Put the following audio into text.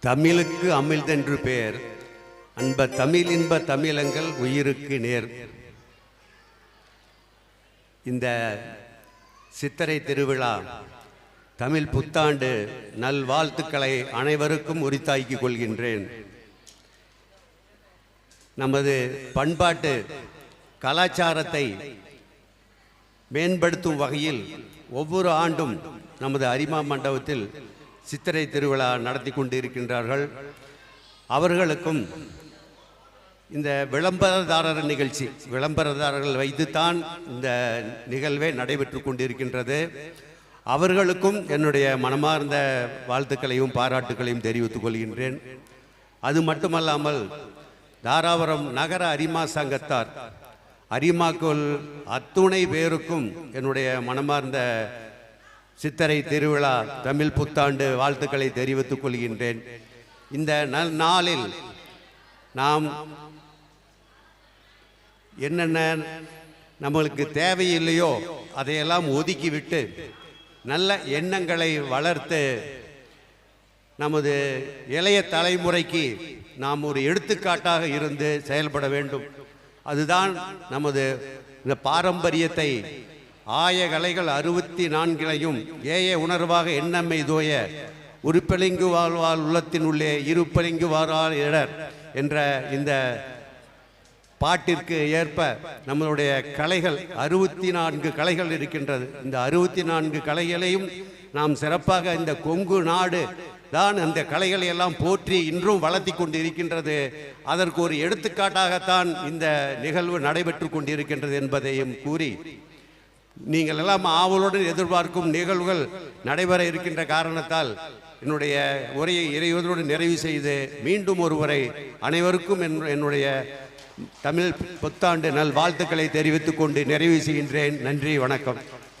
தமிழுக்கு அமிழ்தென்று பேர் அன்ப தமிழ் இன்ப தமிழங்கள் உயிருக்கு நேர். இந்த சித்திரை திருவிழா தமிழ் புத்தாண்டு நல்வாழ்த்துக்களை அனைவருக்கும் உரித்தாக்கிக் கொள்கின்றேன். நமது பண்பாட்டு கலாச்சாரத்தை மேம்படுத்தும் வகையில் ஒவ்வொரு ஆண்டும் நமது அரிமா மண்டபத்தில் சித்திரை திருவிழா நடத்தி கொண்டிருக்கின்றார்கள். அவர்களுக்கும் இந்த விளம்பரதாரர் நிகழ்ச்சி விளம்பரதாரர்கள் வைத்துத்தான் இந்த நிகழ்வே நடைபெற்று கொண்டிருக்கின்றது. அவர்களுக்கும் என்னுடைய மனமார்ந்த வாழ்த்துக்களையும் பாராட்டுக்களையும் தெரிவித்துக் கொள்கின்றேன். அது மட்டுமல்லாமல் தாராபுரம் நகர அரிமா சங்கத்தார் அரிமாக்குள் அத்துணை பேருக்கும் என்னுடைய மனமார்ந்த சித்திரை திருவிழா தமிழ் புத்தாண்டு வாழ்த்துக்களை தெரிவித்துக் கொள்கின்றேன். இந்த நாளில் நாம் என்னென்ன நம்மளுக்கு தேவையில்லையோ அதையெல்லாம் ஒதுக்கிவிட்டு நல்ல எண்ணங்களை வளர்த்து நமது இளைய தலைமுறைக்கு நாம் ஒரு எடுத்துக்காட்டாக இருந்து செயல்பட வேண்டும். அதுதான் நமது இந்த பாரம்பரியத்தை ஆய கலைகள் அறுபத்தி நான்கிலையும் ஏய உணர்வாக எண்ணம்மை தோய உருப்பெலிங்கு வாழ்வால் உள்ளத்தின் உள்ளே இருப்பெலிங்கு வாழ்வால் இடர் என்ற இந்த பாட்டிற்கு ஏற்ப நம்மளுடைய கலைகள் அறுபத்தி நான்கு கலைகள் இருக்கின்றது. இந்த அறுபத்தி நான்கு கலைகளையும் நாம் சிறப்பாக இந்த கொங்கு நாடு தான் அந்த கலைகளை எல்லாம் போற்றி இன்றும் வளர்த்தி கொண்டு இருக்கின்றது அதற்கு ஒரு எடுத்துக்காட்டாகத்தான் இந்த நிகழ்வு நடைபெற்று கொண்டிருக்கின்றது என்பதையும் கூறி நீங்கள் எல்லாம் ஆவலுடன் எதிர்பார்க்கும் நிகழ்வுகள் நடைபெற இருக்கின்ற காரணத்தால் என்னுடைய உரையை இறைவதோடு நிறைவு செய்து மீண்டும் ஒருவரை அனைவருக்கும் என்- என்னுடைய தமிழ் புத்தாண்டு நல் வாழ்த்துக்களை தெரிவித்துக் கொண்டு நிறைவு செய்கின்றேன். நன்றி வணக்கம்.